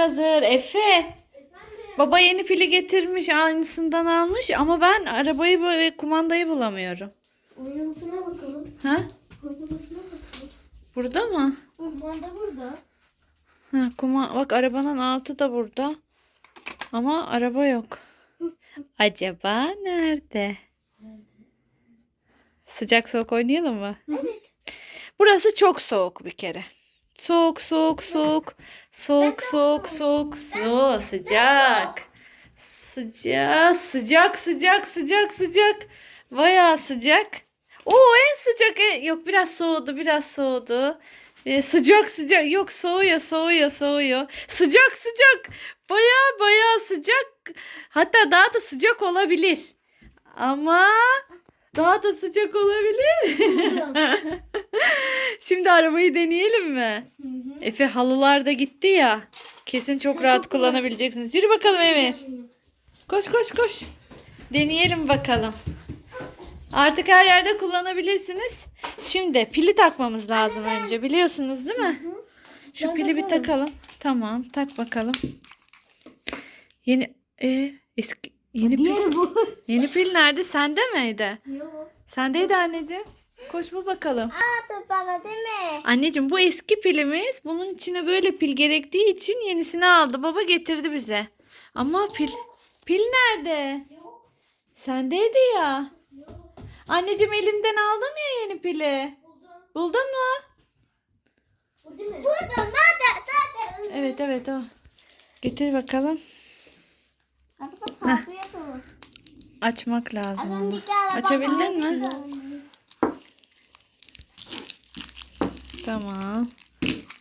hazır. Efe. Baba yeni pili getirmiş. Aynısından almış. Ama ben arabayı ve kumandayı bulamıyorum. Oynamasına bakalım. Ha? Oynamasına bakalım. Burada mı? Kumanda burada. Ha, kuma bak arabanın altı da burada. Ama araba yok. Acaba nerede? Sıcak soğuk oynayalım mı? Evet. Burası çok soğuk bir kere. Soğuk soğuk soğuk. Soğuk soğuk soğuk soğuk sıcak. Sıcak sıcak sıcak sıcak sıcak. Bayağı sıcak. Oo en sıcak e- yok biraz soğudu biraz soğudu. Ee, sıcak sıcak yok soğuyor soğuyor soğuyor. Sıcak sıcak. Bayağı bayağı sıcak. Hatta daha da sıcak olabilir. Ama daha da sıcak olabilir. Şimdi arabayı deneyelim mi? Hı hı. Efe halılar da gitti ya. Kesin çok rahat kullanabileceksiniz. Yürü bakalım Emir. Koş koş koş. Deneyelim bakalım. Artık her yerde kullanabilirsiniz. Şimdi pili takmamız lazım önce. Biliyorsunuz değil mi? Şu Ben pili bir takalım. Tamam, tak bakalım. Yeni e, eski yeni pil. Bu. Yeni pil nerede? Sende miydi? Yok. Sendeydi anneciğim. Koş bul bakalım. Aa baba değil mi? Anneciğim bu eski pilimiz. Bunun içine böyle pil gerektiği için yenisini aldı. Baba getirdi bize. Ama pil pil nerede? Sendeydi ya. Anneciğim elimden aldın ya yeni pili. Buldun mu? Bu değil mi? Burada nerede? Evet evet o. Getir bakalım. Hadi bak. Açmak lazım Açabildin mi? Tamam.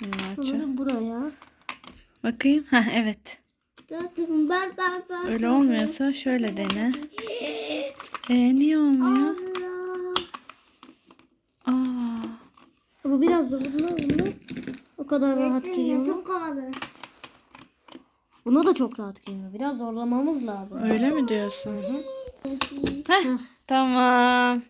Bunu aç. buraya. Bakayım. Ha evet. Zaten bar bar bar. Öyle olmuyorsa şöyle dene. Ee, niye olmuyor? Allah. Aa. Bu biraz zorlu mu? O kadar rahat geliyor. Çok havalı. Buna da çok rahat geliyor. Biraz zorlamamız lazım. Öyle mi diyorsun? Heh, tamam.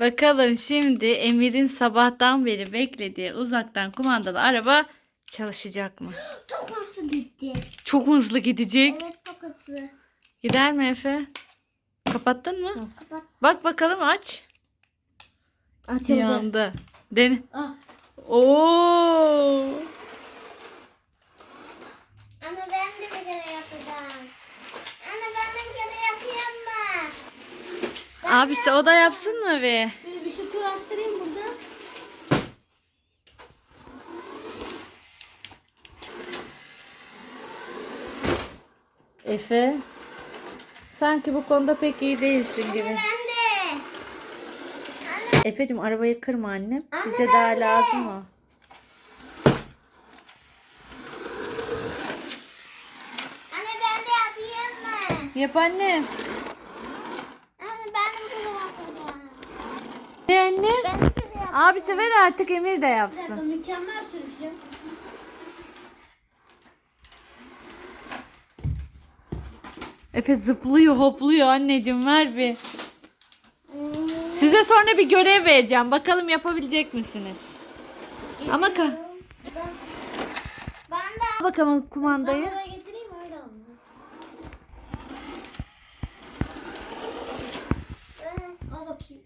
Bakalım şimdi Emir'in sabahtan beri beklediği uzaktan kumandalı araba çalışacak mı? Çok hızlı gitti. Çok hızlı gidecek. Evet çok hızlı. Gider mi Efe? Kapattın mı? Kapat. Bak bakalım aç. Açıldı. Yandı. Dene. Ah. Oo! Anne ben de bir kere yapacağım. Anne ben de bir kere yapayım mı? Abisi o da yapsın mı be? Bir, bir şu tur attırayım burada. Efe. Sanki bu konuda pek iyi değilsin gibi. Ben de. Efe'cim arabayı kırma annem. Anne, Bize daha lazım o. Anne ben de yapayım mı? Yap annem. Anne ben de bir kere yapacağım. Ne yapacağım. Abisi ver artık Emir de Bir dakika yapsın. mükemmel sürüşüm. Efe zıplıyor hopluyor anneciğim ver bir. Size sonra bir görev vereceğim. Bakalım yapabilecek misiniz? Ama ka Ben, ben de bakalım kumandayı. buraya öyle olmuş. Ee, Al bakayım.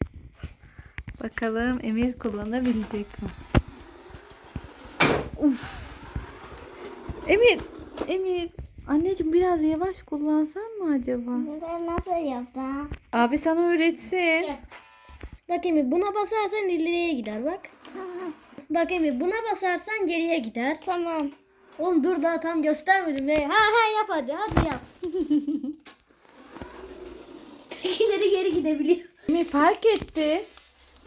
Bakalım Emir kullanabilecek mi? Uf. Emir, Emir. Anneciğim biraz yavaş kullansan mı acaba? Ben nasıl yaptım? Abi sana öğretsin. Bak Emir buna basarsan ileriye gider bak. Tamam. Bak Emir buna basarsan geriye gider. Tamam. Oğlum dur daha tam göstermedim. Ne? Ha ha yap hadi hadi yap. İleri geri gidebiliyor. Emir park etti.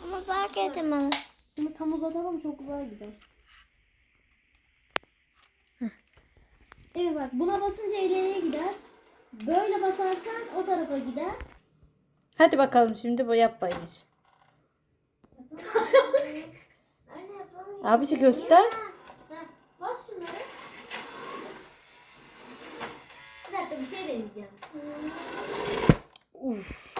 Ama fark etmez. Bunu tam uzatalım çok güzel gider. Evet bak buna basınca ileriye gider. Böyle basarsan o tarafa gider. Hadi bakalım şimdi bu yap Emir. Abisi göster. Bas şunları. Bir dakika bir şey deneyeceğim. Uf.